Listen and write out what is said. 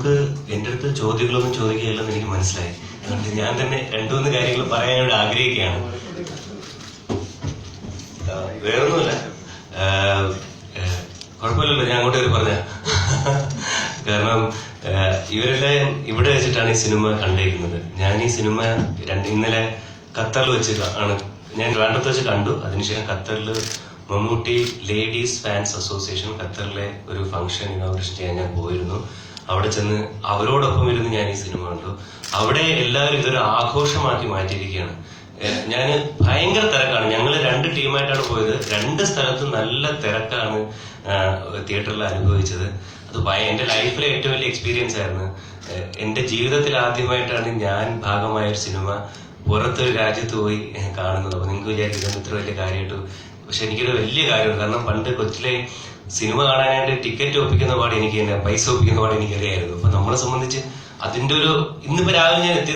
നമുക്ക് എന്റെ അടുത്ത് ചോദ്യങ്ങളൊന്നും ചോദിക്കുകയല്ലെന്ന് എനിക്ക് മനസ്സിലായി. അതുകൊണ്ട് ഞാൻ തന്നെ രണ്ടു മൂന്ന് കാര്യങ്ങൾ പറയാനോട് ആഗ്രഹിക്കുകയാണ്. വേറൊന്നുമില്ല. കുഴപ്പമില്ലല്ലോ ഞാൻ അങ്ങോട്ട് കയറി പറഞ്ഞ കാരണം ഇവരെല്ലാം ഇവിടെ വെച്ചിട്ടാണ് ഈ സിനിമ കണ്ടിരിക്കുന്നത് ഞാൻ ഈ സിനിമ രണ്ട് ഇന്നലെ ഖത്തറിൽ വെച്ച് ആണ്. ഞാൻ ട്രിവാൻഡ്രത്ത് വെച്ച് കണ്ടു. അതിനുശേഷം ഖത്തറിൽ മമ്മൂട്ടി ലേഡീസ് ഫാൻസ് അസോസിയേഷൻ ഖത്തറിലെ ഒരു ഫംഗ്ഷൻ ഇനോഗ്രേഷൻ ചെയ്യാൻ ഞാൻ പോയിരുന്നു. അവിടെ ചെന്ന് അവരോടൊപ്പം ഇരുന്ന് ഞാൻ ഈ സിനിമ കണ്ടു. അവിടെ എല്ലാവരും ഇതൊരു ആഘോഷമാക്കി മാറ്റിയിരിക്കുകയാണ്. ഞാൻ ഭയങ്കര തിരക്കാണ്. ഞങ്ങൾ രണ്ട് ടീമായിട്ടാണ് പോയത്. രണ്ട് സ്ഥലത്തും നല്ല തിരക്കാണ് തിയേറ്ററിൽ അനുഭവിച്ചത്. അത് എന്റെ ലൈഫിലെ ഏറ്റവും വലിയ എക്സ്പീരിയൻസ് ആയിരുന്നു. എന്റെ ജീവിതത്തിൽ ആദ്യമായിട്ടാണ് ഞാൻ ഭാഗമായ ഒരു സിനിമ പുറത്തൊരു രാജ്യത്ത് പോയി കാണുന്നത്. അപ്പൊ നിങ്ങൾക്ക് വിചാരിക്കുന്നത് ഇത്ര വലിയ കാര്യമായിട്ട് പക്ഷെ എനിക്കൊരു വലിയ കാര്യമാണ് കാരണം പണ്ട് കൊച്ചിലെ സിനിമ കാണാനായിട്ട് ടിക്കറ്റ് ഒപ്പിക്കുന്ന പാട് എനിക്ക് തന്നെ പൈസ ഒപ്പിക്കുന്ന പാട് എനിക്കറിയായിരുന്നു. അപ്പൊ നമ്മളെ സംബന്ധിച്ച് അതിന്റെ ഒരു ഇന്നിപ്പോ രാവിലെ ഞാൻ എത്തി